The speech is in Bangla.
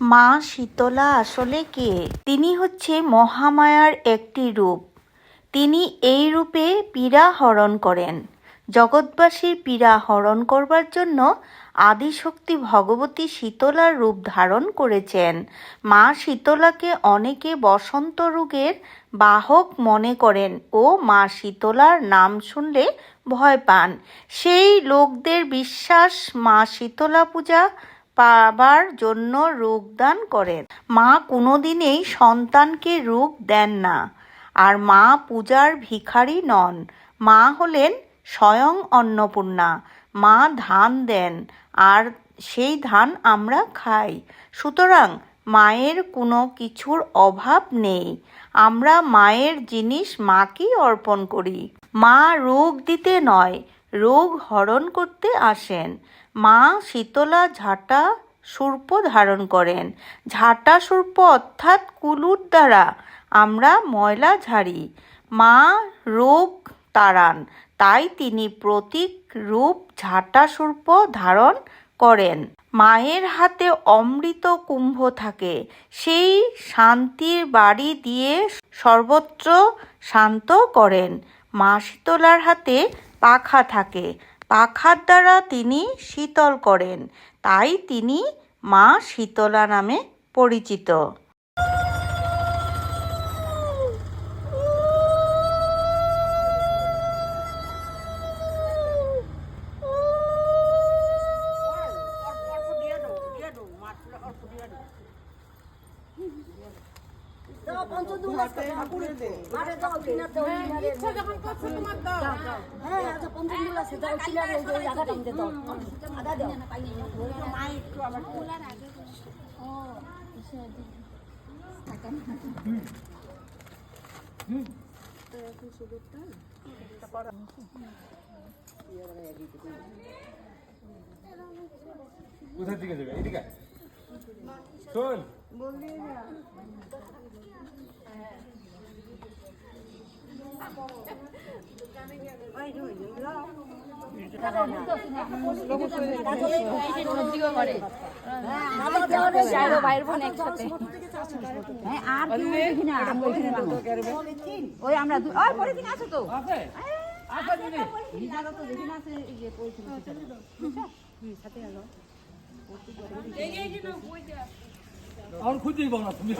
মা শীতলা আসলে কে? তিনি হচ্ছে মহামায়ার একটি রূপ। তিনি এই রূপে পীড়া হরণ করেন। জগৎবাসীর পীড়া হরণ করবার জন্য আদিশক্তি ভগবতী শীতলার রূপ ধারণ করেছেন। মা শীতলাকে অনেকে বসন্ত রোগের বাহক মনে করেন ও মা শীতলার নাম শুনলে ভয় পান। সেই লোকদের বিশ্বাস মা শীতলা পূজা পাবার জন্য রোগ দান করেন। মা কোনোদিনেই সন্তানকে রোগ দেন না। আর মা পূজার ভিখারি নন। মা হলেন স্বয়ং অন্নপূর্ণা, মা ধান দেন, আর সেই ধান আমরা খাই। সুতরাং মায়ের কোনো কিছুর অভাব নেই। আমরা মায়ের জিনিস মাকেই অর্পণ করি। মা রোগ দিতে নয়, রোগ হরণ করতে আসেন। মা শীতলা ঝাঁটা সূর্প ধারণ করেন। ঝাঁটা সূর্প অর্থাৎ কুলুর দ্বারা আমরা ময়লা ঝাড়ি। মা রোগ তাড়ান। তাই তিনি প্রতীক রূপ ঝাঁটা সূর্প ধারণ করেন। মায়ের হাতে অমৃত কুম্ভ থাকে। সেই শান্তির বাড়ি দিয়ে সর্বত্র শান্ত করেন। মা শীতলার হাতে পাখা থাকে। পাখার দ্বারা তিনি শীতল করেন। তাই তিনি মা শীতলা নামে পরিচিত। যখন করছ তোমার দাও কোথার দিকে যাবে এদিকে। শোন। ওই আমরা ওই পলিথিন আছে তো এখন খুঁজেই বলো না তুমি।